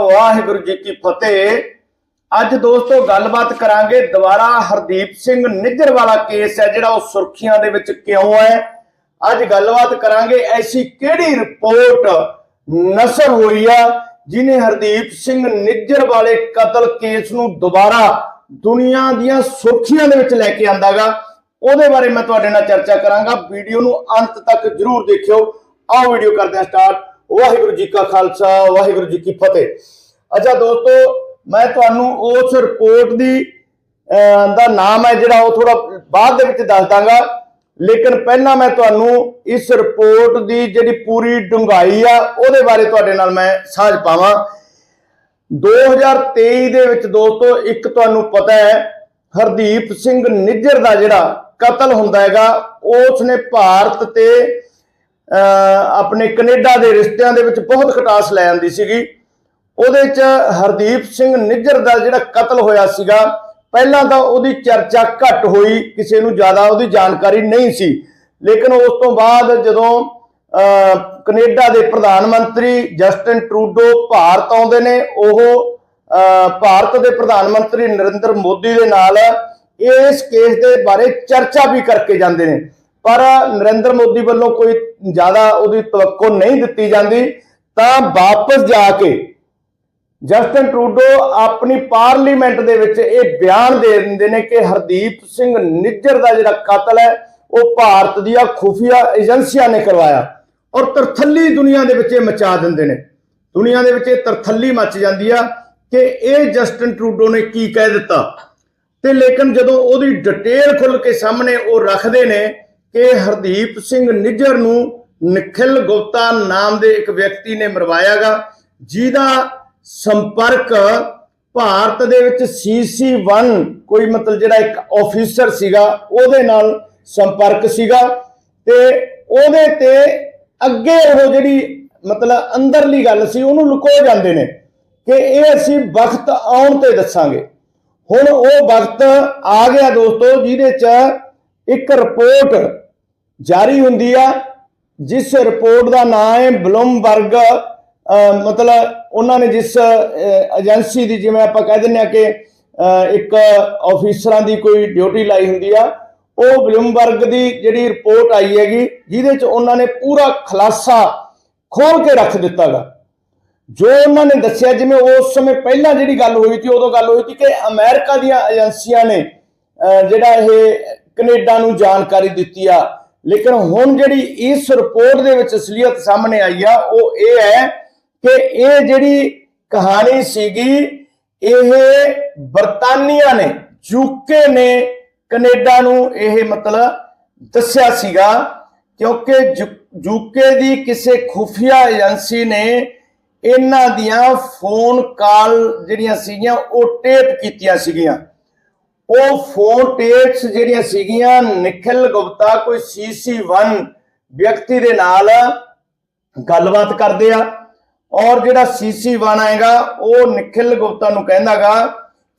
ਵਾਹਿਗੁਰੂ ਜੀ ਕੀ ਫਤਿਹ। ਅੱਜ ਦੋਸਤੋ ਗੱਲਬਾਤ ਕਰਾਂਗੇ ਦੁਬਾਰਾ ਹਰਦੀਪ ਸਿੰਘ ਨਿੱਜਰ ਵਾਲਾ ਕੇਸ ਹੈ, ਜਿਹੜਾ ਉਹ ਸੁਰਖੀਆਂ ਦੇ ਵਿੱਚ ਕਿਉਂ ਹੈ। ਅੱਜ ਗੱਲਬਾਤ ਕਰਾਂਗੇ ਐਸੀ ਕਿਹੜੀ ਰਿਪੋਰਟ ਨਸਰ ਹੋਈ ਆ, ਜਿਨੇ ਹਰਦੀਪ ਸਿੰਘ ਨਿੱਜਰ ਵਾਲੇ ਕਤਲ ਕੇਸ ਨੂੰ ਦੁਬਾਰਾ ਦੁਨੀਆ ਦੀਆਂ ਸੁਰਖੀਆਂ ਦੇ ਵਿੱਚ ਲੈ ਕੇ ਆਂਦਾਗਾ। ਉਹਦੇ ਬਾਰੇ ਮੈਂ ਤੁਹਾਡੇ ਨਾਲ ਚਰਚਾ ਕਰਾਂਗਾ। ਵੀਡੀਓ ਨੂੰ ਅੰਤ ਤੱਕ ਜਰੂਰ ਦੇਖਿਓ। ਆਓ ਵੀਡੀਓ ਕਰਦੇ ਹਾਂ ਸਟਾਰਟ। ਵਾਹਿਗੁਰੂ ਜੀ ਕਾ ਖਾਲਸਾ ਵਾਹਿਗੁਰੂ ਜੀ ਕੀ ਫਤਿਹ। ਅੱਛਾ ਦੋਸਤੋ ਮੈਂ ਤੁਹਾਨੂੰ ਉਸ ਰਿਪੋਰਟ ਦੀ ਅਹ, ਦਾ ਨਾਮ ਹੈ ਜਿਹੜਾ ਉਹ ਥੋੜਾ ਬਾਅਦ ਦੇ ਵਿੱਚ ਦੱਸ ਦਾਂਗਾ। ਲੇਕਿਨ ਪਹਿਲਾਂ ਮੈਂ ਤੁਹਾਨੂੰ ਇਸ ਰਿਪੋਰਟ ਦੀ ਜਿਹੜੀ ਪੂਰੀ ਡੂੰਘਾਈ ਆ ਉਹਦੇ ਬਾਰੇ ਤੁਹਾਡੇ ਨਾਲ ਮੈਂ ਸਾਂਝ ਪਾਵਾਂ। 2023 ਦੇ ਵਿੱਚ ਦੋਸਤੋ ਇੱਕ ਤੁਹਾਨੂੰ ਪਤਾ ਹੈ ਹਰਦੀਪ ਸਿੰਘ ਨਿੱਜਰ ਦਾ ਜਿਹੜਾ ਕਤਲ ਹੁੰਦਾ ਹੈਗਾ ਉਸ ਨੇ ਭਾਰਤ ਤੇ ਆਪਣੇ ਕੈਨੇਡਾ ਦੇ ਰਿਸ਼ਤਿਆਂ ਦੇ ਵਿੱਚ ਬਹੁਤ ਖਟਾਸ ਲੈ ਆਂਦੀ ਸੀਗੀ। ਉਹਦੇ ਚ ਹਰਦੀਪ ਸਿੰਘ ਨਿੱਜਰ ਦਾ ਜਿਹੜਾ ਕਤਲ ਹੋਇਆ ਸੀਗਾ ਪਹਿਲਾਂ ਤਾਂ ਉਹਦੀ ਚਰਚਾ ਘੱਟ ਹੋਈ ਕਿਸੇ ਨੂੰ ਜ਼ਿਆਦਾ ਉਹਦੀ ਜਾਣਕਾਰੀ ਨਹੀਂ ਸੀ। ਲੇਕਿਨ ਉਸ ਤੋਂ ਬਾਅਦ ਜਦੋਂ ਅਹ, ਕੈਨੇਡਾ ਦੇ ਪ੍ਰਧਾਨ ਮੰਤਰੀ ਜਸਟਿਨ ਟਰੂਡੋ ਭਾਰਤ ਆਉਂਦੇ ਨੇ ਉਹ ਅਹ, ਭਾਰਤ ਦੇ ਪ੍ਰਧਾਨ ਮੰਤਰੀ ਨਰਿੰਦਰ ਮੋਦੀ ਦੇ ਨਾਲ ਇਸ ਕੇਸ ਦੇ ਬਾਰੇ ਚਰਚਾ ਵੀ ਕਰਕੇ ਜਾਂਦੇ ਨੇ। ਪਰ ਨਰਿੰਦਰ ਮੋਦੀ ਵੱਲੋਂ ਕੋਈ ਜ਼ਿਆਦਾ ਉਹਦੀ ਤਵੱਕੋ ਨਹੀਂ ਦਿੱਤੀ ਜਾਂਦੀ, ਤਾਂ ਵਾਪਸ ਜਾ ਕੇ ਜਸਟਿਨ ਟਰੂਡੋ ਆਪਣੀ ਪਾਰਲੀਮੈਂਟ ਦੇ ਵਿੱਚ ਇਹ ਬਿਆਨ ਦੇ ਦਿੰਦੇ ਨੇ ਕਿ ਹਰਦੀਪ ਸਿੰਘ ਨਿੱਜਰ ਦਾ ਜਿਹੜਾ ਕਤਲ ਹੈ, ਉਹ ਭਾਰਤ ਦੀਆਂ ਖੁਫੀਆ ਏਜੰਸੀਆਂ ਨੇ ਕਰਵਾਇਆ ਔਰ ਤਰਥੱਲੀ ਦੁਨੀਆ ਦੇ ਵਿੱਚ ਇਹ ਮਚਾ ਦਿੰਦੇ ਨੇ। ਦੁਨੀਆ ਦੇ ਵਿੱਚ ਇਹ ਤਰਥੱਲੀ ਮਚ ਜਾਂਦੀ ਆ ਕਿ ਇਹ ਜਸਟਿਨ ਟਰੂਡੋ ਨੇ ਕੀ ਕਹਿ ਦਿੱਤਾ। ਤੇ ਲੇਕਿਨ ਜਦੋਂ ਉਹਦੀ ਡਿਟੇਲ ਖੁੱਲ ਕੇ ਸਾਹਮਣੇ ਉਹ ਰੱਖਦੇ ਨੇ ਕਿ ਹਰਦੀਪ ਸਿੰਘ ਨਿੱਜਰ ਨੂੰ ਨਖਿਲ ਗੁਪਤਾ ਨਾਮ ਦੇ ਇੱਕ ਵਿਅਕਤੀ ਨੇ ਮਰਵਾਇਆਗਾ, ਜਿਹਦਾ ਸੰਪਰਕ ਭਾਰਤ ਦੇ ਵਿੱਚ CC1 ਕੋਈ ਮਤਲਬ ਜਿਹੜਾ ਇੱਕ ਆਫੀਸਰ ਸੀਗਾ, ਉਹਦੇ ਨਾਲ ਸੰਪਰਕ ਸੀਗਾ ਤੇ ਉਹਦੇ ਤੇ ਅੱਗੇ ਉਹ ਜਿਹੜੀ ਮਤਲਬ ਅੰਦਰਲੀ ਗੱਲ ਸੀ, ਉਹਨੂੰ ਲੁਕੋ ਜਾਂਦੇ ਨੇ ਕਿ ਇਹ ਅਸੀਂ ਵਕਤ ਆਉਣ ਤੇ ਦੱਸਾਂਗੇ। ਹੁਣ ਉਹ ਵਕਤ ਆ ਗਿਆ ਦੋਸਤੋ, ਜਿਹਦੇ ਚ ਇੱਕ ਰਿਪੋਰਟ ਜਾਰੀ ਹੁੰਦੀ ਆ ਜਿਸ ਰਿਪੋਰਟ ਦਾ ਨਾਮ ਹੈ ਬਲੂਮਬਰਗ ਅਹ, ਮਤਲਬ ਉਹਨਾਂ ਨੇ ਜਿਸ ਏਜੰਸੀ ਦੀ ਜਿਵੇਂ ਆਪਾਂ ਕਹਿ ਦਿੰਦੇ ਆ ਕਿ ਅਹ, ਇੱਕ ਆਫੀਸਰਾਂ ਦੀ ਕੋਈ ਡਿਊਟੀ ਲਾਈ ਹੁੰਦੀ ਆ ਉਹ ਬਲੂਮਬਰਗ ਦੀ ਜਿਹੜੀ ਰਿਪੋਰਟ ਆਈ ਹੈਗੀ ਜਿਹਦੇ ਚ ਉਹਨਾਂ ਨੇ ਪੂਰਾ ਖੁਲਾਸਾ ਖੋਲ ਕੇ ਰੱਖ ਦਿੱਤਾਗਾ ਜੋ ਉਹਨਾਂ ਨੇ ਦੱਸਿਆ ਜਿਵੇਂ ਉਸ ਸਮੇਂ ਪਹਿਲਾਂ ਜਿਹੜੀ ਗੱਲ ਹੋਈ ਸੀ ਉਦੋਂ ਗੱਲ ਹੋਈ ਸੀ ਕਿ ਅਮਰੀਕਾ ਦੀਆਂ ਏਜੰਸੀਆਂ ਨੇ ਅਹ, ਜਿਹੜਾ ਇਹ ਕੈਨੇਡਾ ਨੂੰ ਜਾਣਕਾਰੀ ਦਿੱਤੀ ਆ ਲੇਕਿਨ ਹੁਣ ਜਿਹੜੀ ਇਸ ਰਿਪੋਰਟ ਦੇ ਵਿੱਚ ਅਸਲੀਅਤ ਸਾਹਮਣੇ ਆਈ ਆ, ਉਹ ਇਹ ਹੈ ਕਿ ਇਹ ਜਿਹੜੀ ਕਹਾਣੀ ਸੀਗੀ, ਇਹ ਬਰਤਾਨੀਆ ਨੇ ਯੂਕੇ ਨੇ ਕੈਨੇਡਾ ਨੂੰ ਇਹ ਮਤਲਬ ਦੱਸਿਆ ਸੀਗਾ, ਕਿਉਂਕਿ ਯੂਕੇ ਦੀ ਕਿਸੇ ਖੁਫੀਆ ਏਜੰਸੀ ਨੇ ਇਹਨਾਂ ਦੀਆਂ ਫੋਨ ਕਾਲ ਜਿਹੜੀਆਂ ਸੀਗੀਆਂ, ਉਹ ਟੇਪ ਕੀਤੀਆਂ ਸੀਗੀਆਂ। ਉਹ ਫੋਟੇਟਸ ਜਿਹੜੀਆਂ ਸੀਗੀਆਂ ਨikhil ਗੁਪਤਾ ਕੋਈ CC1 ਵਿਅਕਤੀ ਦੇ ਨਾਲ ਗੱਲਬਾਤ ਕਰਦੇ ਆ। ਔਰ ਜਿਹੜਾ CC1 ਆਏਗਾ, ਉਹ ਨikhil ਗੁਪਤਾ ਨੂੰ ਕਹਿੰਦਾਗਾ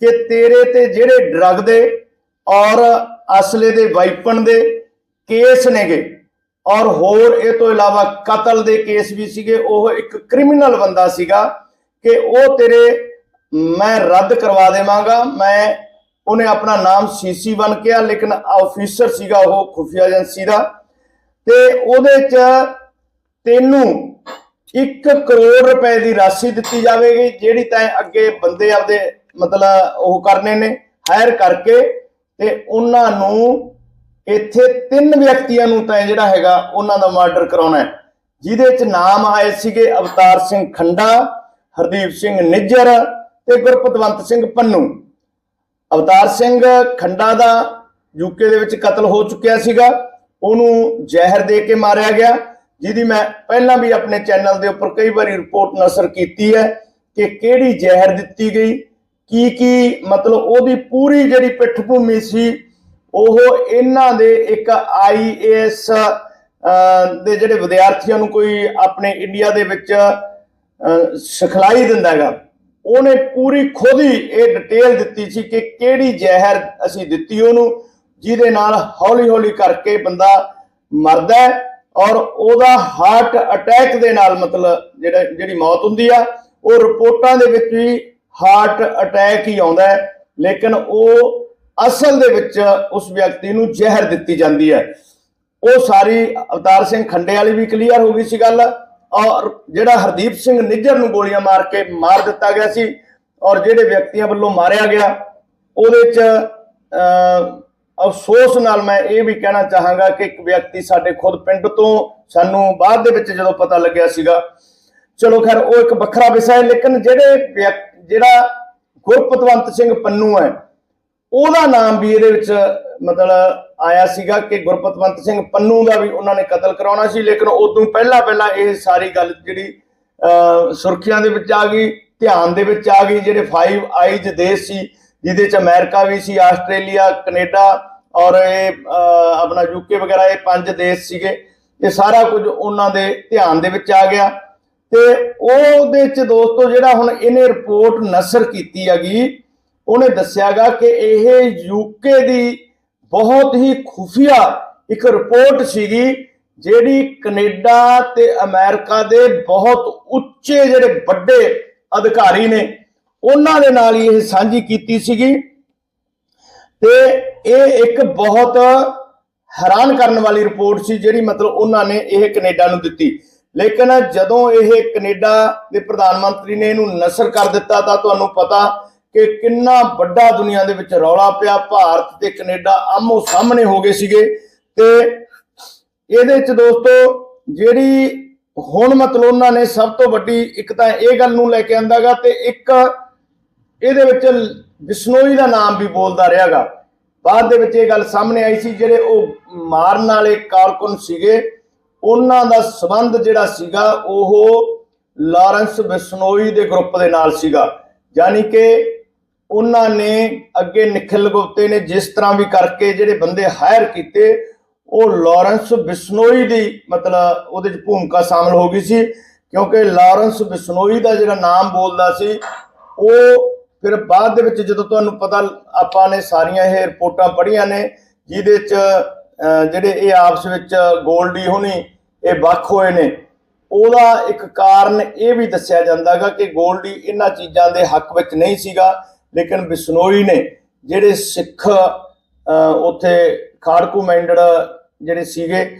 ਕਿ ਤੇਰੇ ਤੇ ਜਿਹੜੇ ਡਰਗ ਦੇ ਔਰ ਅਸਲੇ ਦੇ ਵਾਈਪਨ ਦੇ ਕੇਸ ਨੇਗੇ। ਔਰ ਹੋਰ ਇਹ ਤੋਂ ਇਲਾਵਾ ਕਤਲ ਦੇ ਕੇਸ ਵੀ ਸੀਗੇ। ਉਹ ਇੱਕ ਕ੍ਰਿਮੀਨਲ ਬੰਦਾ ਸੀਗਾ ਕਿ ਉਹ ਤੇਰੇ, ਮੈਂ ਰੱਦ ਕਰਵਾ ਦੇਵਾਂਗਾ, ਮੈਂ ਉਹਨੇ ਆਪਣਾ ਨਾਮ ਸੀਸੀ ਬਣ ਕਿਹਾ, ਲੇਕਿਨ ਆਫੀਸਰ ਸੀਗਾ ਉਹ ਖੁਫੀਆ ਏਜੰਸੀ ਦਾ। ਤੇ ਉਹਦੇ ਚ ਤੈਨੂੰ 1 ਕਰੋੜ ਰੁਪਏ ਦੀ ਰਾਸ਼ੀ ਦਿੱਤੀ ਜਾਵੇਗੀ, ਜਿਹੜੀ ਤੈਂ ਅੱਗੇ ਬੰਦੇ ਆਪਦੇ ਮਤਲਬ ਉਹ ਕਰਨੇ ਨੇ ਹਾਇਰ ਕਰਕੇ ਤੇ ਉਹਨਾਂ ਨੂੰ ਇੱਥੇ ਤਿੰਨ ਵਿਅਕਤੀਆਂ ਨੂੰ ਤਾਂ ਜਿਹੜਾ ਹੈਗਾ ਉਹਨਾਂ ਦਾ ਮਰਡਰ ਕਰਾਉਣਾ ਹੈ। ਜਿਹਦੇ ਚ ਨਾਮ ਆਏ ਸੀਗੇ ਅਵਤਾਰ ਸਿੰਘ ਖੰਡਾ, ਹਰਦੀਪ ਸਿੰਘ ਨਿੱਜਰ ਤੇ ਗੁਰਪਤਵੰਤ ਸਿੰਘ ਪੰਨੂ। ਅਵਤਾਰ ਸਿੰਘ ਖੰਡਾ ਦਾ ਯੂਕੇ ਦੇ ਵਿੱਚ ਕਤਲ ਹੋ ਚੁੱਕਿਆ ਸੀਗਾ। ਉਹਨੂੰ ਜ਼ਹਿਰ ਦੇ ਕੇ ਮਾਰਿਆ ਗਿਆ, ਜਿਹਦੀ ਮੈਂ ਪਹਿਲਾਂ ਵੀ ਆਪਣੇ ਚੈਨਲ ਦੇ ਉੱਪਰ ਕਈ ਵਾਰੀ ਰਿਪੋਰਟ ਨਸ਼ਰ ਕੀਤੀ ਹੈ ਕਿ ਕਿਹੜੀ ਜ਼ਹਿਰ ਦਿੱਤੀ ਗਈ, ਕੀ ਕੀ ਮਤਲਬ ਉਹਦੀ ਪੂਰੀ ਜਿਹੜੀ ਪਿੱਠਭੂਮੀ ਸੀ, ਉਹ ਇਹਨਾਂ ਦੇ ਇੱਕ ਆਈਏਐਸ ਦੇ ਜਿਹੜੇ ਵਿਦਿਆਰਥੀਆਂ ਨੂੰ ਕੋਈ ਆਪਣੇ ਇੰਡੀਆ ਦੇ ਵਿੱਚ ਸਿਖਲਾਈ ਦਿੰਦਾ ਹੈਗਾ। ਉਹਨੇ ਪੂਰੀ ਖੁਦ ਹੀ ਇਹ ਡਿਟੇਲ ਦਿੱਤੀ ਸੀ ਕਿ ਕਿਹੜੀ ਜ਼ਹਿਰ ਅਸੀਂ ਦਿੱਤੀ ਉਹਨੂੰ, ਜਿਹਦੇ ਨਾਲ ਹੌਲੀ ਹੌਲੀ ਕਰਕੇ ਬੰਦਾ ਮਰਦਾ ਹੈ ਔਰ ਉਹਦਾ ਹਾਰਟ ਅਟੈਕ ਦੇ ਨਾਲ ਮਤਲਬ ਜਿਹੜਾ, ਜਿਹੜੀ ਮੌਤ ਹੁੰਦੀ ਆ, ਉਹ ਰਿਪੋਰਟਾਂ ਦੇ ਵਿੱਚ ਵੀ ਹਾਰਟ ਅਟੈਕ ਹੀ ਆਉਂਦਾ ਹੈ, ਲੇਕਿਨ ਉਹ ਅਸਲ ਦੇ ਵਿੱਚ ਉਸ ਵਿਅਕਤੀ ਨੂੰ ਜ਼ਹਿਰ ਦਿੱਤੀ ਜਾਂਦੀ ਹੈ। ਉਹ ਸਾਰੀ ਅਵਤਾਰ ਸਿੰਘ ਖੰਡੇ ਵਾਲੀ ਵੀ ਕਲੀਅਰ ਹੋ ਗਈ ਸੀ ਗੱਲ। ਔਰ ਜਿਹੜਾ ਹਰਦੀਪ ਸਿੰਘ ਨਿੱਜਰ ਨੂੰ ਗੋਲੀਆਂ ਮਾਰ ਕੇ ਮਾਰ ਦਿੱਤਾ ਗਿਆ ਸੀ ਔਰ ਜਿਹੜੇ ਵਿਅਕਤੀਆਂ ਵੱਲੋਂ ਮਾਰਿਆ ਗਿਆ ਉਹਦੇ ਚ ਅਹ, ਅਫਸੋਸ ਨਾਲ ਮੈਂ ਇਹ ਵੀ ਕਹਿਣਾ ਚਾਹਾਂਗਾ ਕਿ ਇੱਕ ਵਿਅਕਤੀ ਸਾਡੇ ਖੁਦ ਪਿੰਡ ਤੋਂ ਸਾਨੂੰ ਬਾਅਦ ਦੇ ਵਿੱਚ ਜਦੋਂ ਪਤਾ ਲੱਗਿਆ ਸੀਗਾ ਚਲੋ ਖੈਰ ਉਹ ਇੱਕ ਵੱਖਰਾ ਵਿਸ਼ਾ ਹੈ ਲੇਕਿਨ ਜਿਹੜੇ ਵਿਅਕ- ਜਿਹੜਾ ਗੁਰਪਤਵੰਤ ਸਿੰਘ ਪੰਨੂ ਹੈ ਉਹਦਾ ਨਾਮ ਵੀ ਇਹਦੇ ਵਿੱਚ ਮਤਲਬ ਆਇਆ ਸੀਗਾ ਕਿ ਗੁਰਪਤਵੰਤ ਸਿੰਘ ਪੰਨੂ ਦਾ ਵੀ ਉਹਨਾਂ ਨੇ ਕਤਲ ਕਰਾਉਣਾ ਸੀ ਲੇਕਿਨ ਉਦੋਂ ਪਹਿਲਾਂ ਪਹਿਲਾਂ ਇਹ ਸਾਰੀ ਗੱਲ ਜਿਹੜੀ ਅਹ, ਸੁਰਖੀਆਂ ਦੇ ਵਿੱਚ ਆ ਗਈ ਧਿਆਨ ਦੇ ਵਿੱਚ ਆ ਗਈ ਜਿਹੜੇ ਫਾਈਵ ਆਈਜ਼ ਦੇਸ਼ ਸੀ ਜਿਹਦੇ ਚ ਅਮਰੀਕਾ ਵੀ ਸੀ ਆਸਟ੍ਰੇਲੀਆ ਕੈਨੇਡਾ ਔਰ ਇਹ ਆਪਣਾ ਯੂਕੇ ਵਗੈਰਾ ਇਹ ਪੰਜ ਦੇਸ਼ ਸੀਗੇ। ਇਹ ਸਾਰਾ ਕੁਝ ਉਹਨਾਂ ਦੇ ਧਿਆਨ ਦੇ ਵਿੱਚ ਆ ਗਿਆ। ਤੇ ਉਹਦੇ ਚ ਦੋਸਤੋ ਜਿਹੜਾ ਹੁਣ ਇਹਨੇ ਰਿਪੋਰਟ ਨਸ਼ਰ ਕੀਤੀ ਹੈਗੀ ਉਹਨੇ ਦੱਸਿਆਗਾ ਕਿ ਇਹ ਯੂਕੇ ਦੀ ਬਹੁਤ ਹੀ ਖੁਫੀਆ ਇੱਕ ਰਿਪੋਰਟ ਸੀਗੀ, ਜਿਹੜੀ ਕੈਨੇਡਾ ਤੇ ਅਮਰੀਕਾ ਦੇ ਬਹੁਤ ਉੱਚੇ ਜਿਹੜੇ ਵੱਡੇ ਅਧਿਕਾਰੀ ਨੇ, ਉਹਨਾਂ ਦੇ ਨਾਲ ਇਹ ਸਾਂਝੀ ਕੀਤੀ ਸੀਗੀ। ਤੇ ਇਹ ਇੱਕ ਬਹੁਤ ਹੈਰਾਨ ਕਰਨ ਵਾਲੀ ਰਿਪੋਰਟ ਸੀ, ਜਿਹੜੀ ਮਤਲਬ ਉਹਨਾਂ ਨੇ ਇਹ ਕੈਨੇਡਾ ਨੂੰ ਦਿੱਤੀ। ਲੇਕਿਨ ਜਦੋਂ ਇਹ ਕੈਨੇਡਾ ਦੇ ਪ੍ਰਧਾਨ ਮੰਤਰੀ ਨੇ ਇਹਨੂੰ ਨਸ਼ਰ ਕਰ ਦਿੱਤਾ, ਤਾਂ ਤੁਹਾਨੂੰ ਪਤਾ ਕਿ ਕਿੰਨਾ ਵੱਡਾ ਦੁਨੀਆ ਦੇ ਵਿੱਚ ਰੌਲਾ ਪਿਆ, ਭਾਰਤ ਤੇ ਕੈਨੇਡਾ ਆਮੋ ਸਾਹਮਣੇ ਹੋ ਗਏ ਸੀਗੇ। ਤੇ ਇਹਦੇ ਚ ਦੋਸਤੋ, ਜਿਹੜੀ ਹੁਣ ਮਤਲਬ ਉਹਨਾਂ ਨੇ ਸਭ ਤੋਂ ਵੱਡੀ ਇੱਕ ਤਾਂ ਇਹ ਗੱਲ ਨੂੰ ਲੈ ਕੇ ਆਂਦਾਗਾ ਤੇ ਇੱਕ ਇਹਦੇ ਵਿੱਚ ਬਿਸ਼ਨੋਈ ਦਾ ਨਾਮ ਵੀ ਬੋਲਦਾ ਰਿਹਾਗਾ। ਬਾਅਦ ਦੇ ਵਿੱਚ ਇਹ ਗੱਲ ਸਾਹਮਣੇ ਆਈ ਸੀ, ਜਿਹੜੇ ਉਹ ਮਾਰਨ ਵਾਲੇ ਕਾਰਕੁਨ ਸੀਗੇ, ਉਹਨਾਂ ਦਾ ਸਬੰਧ ਜਿਹੜਾ ਸੀਗਾ, ਉਹ ਲਾਰੈਂਸ ਬਿਸ਼ਨੋਈ ਦੇ ਗਰੁੱਪ ਦੇ ਨਾਲ ਸੀਗਾ। ਯਾਨੀ ਕਿ ਉਹਨਾਂ ਨੇ ਅੱਗੇ ਨikhil ਗੁਪਤੇ ਨੇ ਜਿਸ ਤਰ੍ਹਾਂ ਵੀ ਕਰਕੇ ਜਿਹੜੇ ਬੰਦੇ ਹਾਇਰ ਕੀਤੇ, ਉਹ ਲਾਰੈਂਸ ਬਿਸ਼ਨੋਈ ਦੀ ਮਤਲਬ ਉਹਦੇ ਚ ਭੂਮਿਕਾ ਸ਼ਾਮਲ ਹੋ ਗਈ ਸੀ, ਕਿਉਂਕਿ ਲਾਰੈਂਸ ਬਿਸ਼ਨੋਈ ਦਾ ਜਿਹੜਾ ਨਾਮ ਬੋਲਦਾ ਸੀ, ਉਹ ਫਿਰ ਬਾਅਦ ਦੇ ਵਿੱਚ ਜਦੋਂ ਤੁਹਾਨੂੰ ਪਤਾ ਆਪਾਂ ਨੇ ਸਾਰੀਆਂ ਇਹ ਰਿਪੋਰਟਾਂ ਪੜ੍ਹੀਆਂ ਨੇ, ਜਿਹਦੇ ਚ ਜਿਹੜੇ ਇਹ ਆਪਸ ਵਿੱਚ ਗੋਲਡੀ ਹੋਣੀ, ਇਹ ਵੱਖ ਹੋਏ ਨੇ, ਉਹਦਾ ਇੱਕ ਕਾਰਨ ਇਹ ਵੀ ਦੱਸਿਆ ਜਾਂਦਾਗਾ ਕਿ ਗੋਲਡੀ ਇਹਨਾਂ ਚੀਜ਼ਾਂ ਦੇ ਹੱਕ ਵਿੱਚ ਨਹੀਂ ਸੀਗਾ ਲੇਕਿਨ ਬਿਸ਼ਨੋਈ ਨੇ ਜਿਹੜੇ ਸਿੱਖ ਅਹ, ਉੱਥੇ ਖਾੜਕੂ ਮੈਂਡੜ ਜਿਹੜੇ ਸੀਗੇ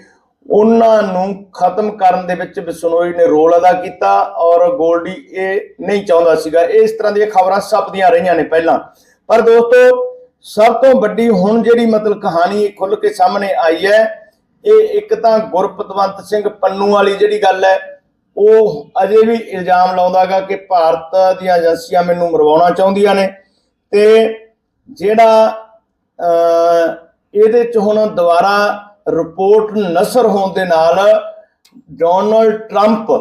ਉਹਨਾਂ ਨੂੰ ਖਤਮ ਕਰਨ ਦੇ ਵਿੱਚ ਬਿਸ਼ਨੋਈ ਨੇ ਰੋਲ ਅਦਾ ਕੀਤਾ ਔਰ ਗੋਲਡੀ ਇਹ ਨਹੀਂ ਚਾਹੁੰਦਾ ਸੀਗਾ। ਇਹ ਇਸ ਤਰ੍ਹਾਂ ਦੀਆਂ ਖਬਰਾਂ ਸੱਪਦੀਆਂ ਰਹੀਆਂ ਨੇ ਪਹਿਲਾਂ। ਪਰ ਦੋਸਤੋ ਸਭ ਤੋਂ ਵੱਡੀ ਹੁਣ ਜਿਹੜੀ ਮਤਲਬ ਕਹਾਣੀ ਖੁੱਲ ਕੇ ਸਾਹਮਣੇ ਆਈ ਹੈ ਇਹ ਇੱਕ ਤਾਂ ਗੁਰਪਤਵੰਤ ਸਿੰਘ ਪੰਨੂ ਵਾਲੀ ਜਿਹੜੀ ਗੱਲ ਹੈ ਉਹ ਅਜੇ ਵੀ ਇਲਜ਼ਾਮ ਲਾਉਂਦਾਗਾ ਕਿ ਭਾਰਤ ਦੀਆਂ ਏਜੰਸੀਆਂ ਮੈਨੂੰ ਮਰਵਾਉਣਾ ਚਾਹੁੰਦੀਆਂ ਨੇ। ਤੇ ਜਿਹੜਾ ਇਹਦੇ ਚ ਹੁਣ ਦੁਬਾਰਾ ਰਿਪੋਰਟ ਨਸਰ ਹੋਣ ਦੇ ਨਾਲ ਡੋਨਲਡ ਟਰੰਪ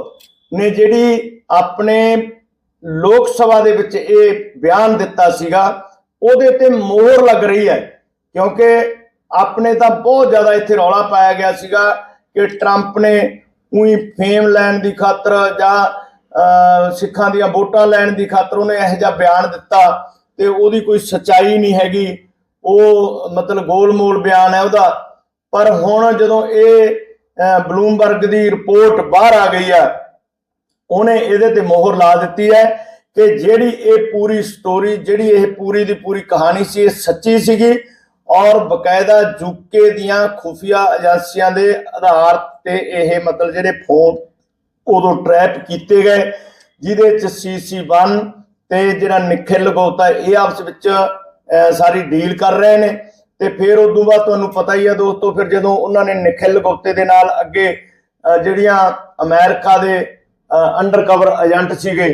ਨੇ ਜਿਹੜੀ ਆਪਣੇ ਲੋਕ ਸਭਾ ਦੇ ਵਿੱਚ ਇਹ ਬਿਆਨ ਦਿੱਤਾ ਸੀਗਾ ਉਹਦੇ ਤੇ ਮੋਹਰ ਲੱਗ ਰਹੀ ਹੈ। ਕਿਉਂਕਿ ਆਪਣੇ ਤਾਂ ਬਹੁਤ ਜ਼ਿਆਦਾ ਇੱਥੇ ਰੌਲਾ ਪਾਇਆ ਗਿਆ ਸੀਗਾ ਕਿ ਟਰੰਪ ਨੇ ਉਹੀ ਫੇਮ ਲੈਣ ਦੀ ਖਾਤਰ ਜਾਂ ਅਹ, ਸਿੱਖਾਂ ਦੀਆਂ ਵੋਟਾਂ ਲੈਣ ਦੀ ਖਾਤਰ ਉਹਨੇ ਇਹੋ ਜਿਹਾ ਬਿਆਨ ਦਿੱਤਾ। ਤੇ ਉਹਦੀ ਕੋਈ ਸਚਾਈ ਨਹੀਂ ਹੈਗੀ। ਉਹ ਮਤਲਬ ਗੋਲਮੋਲ ਬਿਆਨ ਹੈ ਉਹਦਾ। ਪਰ ਹੁਣ ਜਦੋਂ ਇਹ ਅਹ, ਬਲੂਮਬਰਗ ਦੀ ਰਿਪੋਰਟ ਬਾਹਰ ਆ ਗਈ ਆ ਉਹਨੇ ਇਹਦੇ ਤੇ ਮੋਹਰ ਲਾ ਦਿੱਤੀ ਹੈ ਕਿ ਜਿਹੜੀ ਇਹ ਪੂਰੀ ਸਟੋਰੀ ਜਿਹੜੀ ਇਹ ਪੂਰੀ ਦੀ ਪੂਰੀ ਕਹਾਣੀ ਸੀ ਇਹ ਸੱਚੀ ਸੀਗੀ ਔਰ ਬਕਾਇਦਾ ਯੂਕੇ ਦੀਆਂ ਖੁਫੀਆ ਏਜੰਸੀਆਂ ਦੇ ਆਧਾਰ ਤੇ ਇਹ ਮਤਲਬ ਜਿਹੜੇ ਫੋਨ ਉਦੋਂ ਟਰੈਪ ਕੀਤੇ ਗਏ ਜਿਹਦੇ ਚ ਸੀਸੀ1 ਤੇ ਜਿਹੜਾ ਨikhil ਗੋਤਾ ਇਹ ਆਪਸ ਵਿੱਚ ਸਾਰੀ ਡੀਲ ਕਰ ਰਹੇ ਨੇ। ਤੇ ਫਿਰ ਉਦੋਂ ਬਾਅਦ ਤੁਹਾਨੂੰ ਪਤਾ ਹੀ ਹੈ ਦੋਸਤੋ, ਫਿਰ ਜਦੋਂ ਉਹਨਾਂ ਨੇ ਨikhil ਗੁਪਤੇ ਦੇ ਨਾਲ ਅੱਗੇ ਜਿਹੜੀਆਂ ਅਮਰੀਕਾ ਦੇ ਅੰਡਰਕਵਰ ਏਜੰਟ ਸੀਗੇ,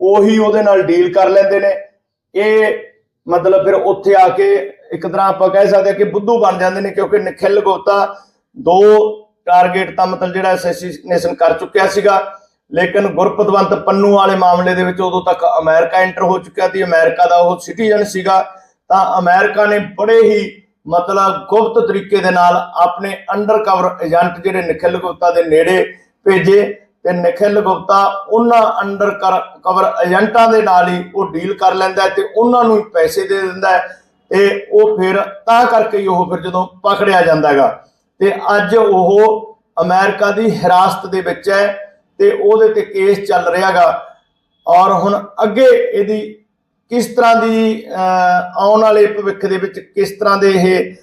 ਉਹੀ ਉਹਦੇ ਨਾਲ ਡੀਲ ਕਰ ਲੈਂਦੇ ਨੇ। ਇਹ ਮਤਲਬ ਫਿਰ ਉੱਥੇ ਆ ਕੇ ਇੱਕ ਤਰ੍ਹਾਂ ਆਪਾਂ ਕਹਿ ਸਕਦੇ ਹਾਂ ਕਿ ਬੁੱਧੂ ਬਣ ਜਾਂਦੇ ਨੇ, ਕਿਉਂਕਿ ਨikhil ਗੋਤਾ ਦੋ ਟਾਰਗੇਟ ਤਾਂ ਮਤਲਬ ਜਿਹੜਾ ਅਸੈਸੀਨੇਸ਼ਨ ਕਰ ਚੁੱਕਿਆ ਸੀਗਾ। ਲੇਕਿਨ ਗੁਰਪਤਵੰਤ ਪੰਨੂ ਵਾਲੇ ਮਾਮਲੇ ਦੇ ਵਿੱਚ ਉਦੋਂ ਤੱਕ ਅਮਰੀਕਾ ਐਂਟਰ ਹੋ ਚੁੱਕਿਆ ਸੀ, ਅਮਰੀਕਾ ਦਾ ਉਹ ਸਿਟੀਜ਼ਨ ਸੀਗਾ, ਤਾਂ ਅਮਰੀਕਾ ਨੇ ਬੜੇ ਹੀ ਮਤਲਬ ਗੁਪਤ ਤਰੀਕੇ ਦੇ ਨਾਲ ਆਪਣੇ ਅੰਡਰਕਵਰ ਏਜੰਟ ਜਿਹੜੇ ਨikhil ਗੁਪਤਾ ਦੇ ਨੇੜੇ ਭੇਜੇ ਤੇ ਨikhil ਗੁਪਤਾ ਉਹਨਾਂ ਅੰਡਰ ਕਵਰ ਏਜੰਟਾਂ ਦੇ ਨਾਲ ਹੀ ਉਹ ਡੀਲ ਕਰ ਲੈਂਦਾ ਹੈ ਤੇ ਉਹਨਾਂ ਨੂੰ ਪੈਸੇ ਦੇ ਦਿੰਦਾ ਹੈ ਤੇ ਉਹ ਫਿਰ ਤਾਂ ਕਰਕੇ ਹੀ ਉਹ ਫਿਰ ਜਦੋਂ ਪਕੜਿਆ ਜਾਂਦਾ ਹੈਗਾ। ਤੇ ਅੱਜ ਉਹ ਅਮਰੀਕਾ ਦੀ ਹਿਰਾਸਤ ਦੇ ਵਿੱਚ ਹੈ ਤੇ ਉਹਦੇ ਤੇ ਕੇਸ ਚੱਲ ਰਿਹਾਗਾ। ਔਰ ਹੁਣ ਅੱਗੇ ਇਹਦੀ ਕਿਸ ਤਰ੍ਹਾਂ ਦੀ ਆਉਣ ਵਾਲੇ ਭਵਿੱਖ ਦੇ ਵਿੱਚ ਕਿਸ ਤਰ੍ਹਾਂ ਦੇ ਇਹ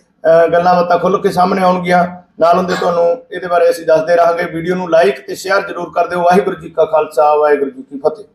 ਗੱਲਾਂ ਬਾਤਾਂ ਖੁੱਲ੍ਹ ਕੇ ਸਾਹਮਣੇ ਆਉਣਗੀਆਂ, ਨਾਲ ਹੁੰਦੇ ਤੁਹਾਨੂੰ ਇਹਦੇ ਬਾਰੇ ਅਸੀਂ ਦੱਸਦੇ ਰਹਾਂਗੇ। ਵੀਡੀਓ ਨੂੰ ਲਾਈਕ ਤੇ ਸ਼ੇਅਰ ਜ਼ਰੂਰ ਕਰ ਦਿਓ। ਵਾਹਿਗੁਰੂ ਜੀ ਕਾ ਖਾਲਸਾ, ਵਾਹਿਗੁਰੂ ਜੀ ਕੀ ਫਤਿਹ।